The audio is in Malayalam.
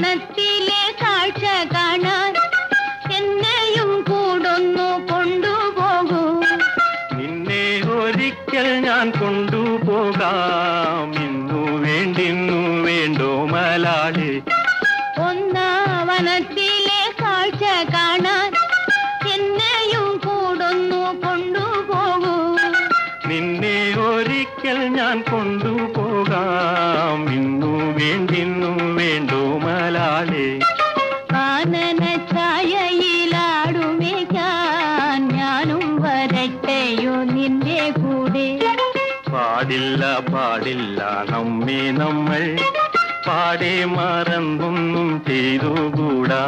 വനത്തിലെ കാഴ്ച കാണാൻ എന്നെയും കൂടൊന്നു കൊണ്ടുപോകൂ. നിന്നെ ഒരിക്കൽ ഞാൻ കൊണ്ടുപോകാം. ഇന്നു വേണ്ടിന്നു വേണ്ടോ മലാളി? ഒന്നാ വനത്തിലെ കാഴ്ച കാണാൻ എന്നെയും കൂടൊന്നു കൊണ്ടുപോകൂ. നിന്നെ ഒരിക്കൽ ഞാൻ കൊണ്ടുപോകാം. ഇന്നു വേണ്ടിന്നു വേണ്ടു മലാളി കാനന ഛായയിലാടുമേക്കാൻ ഞാനും വരട്ടെയോ നിന്റെ കൂടെ? പാടില്ല പാടില്ല നമ്മെ നമ്മൾ പാടെ മറന്നൊന്നും ചെയ്തുകൂടാ.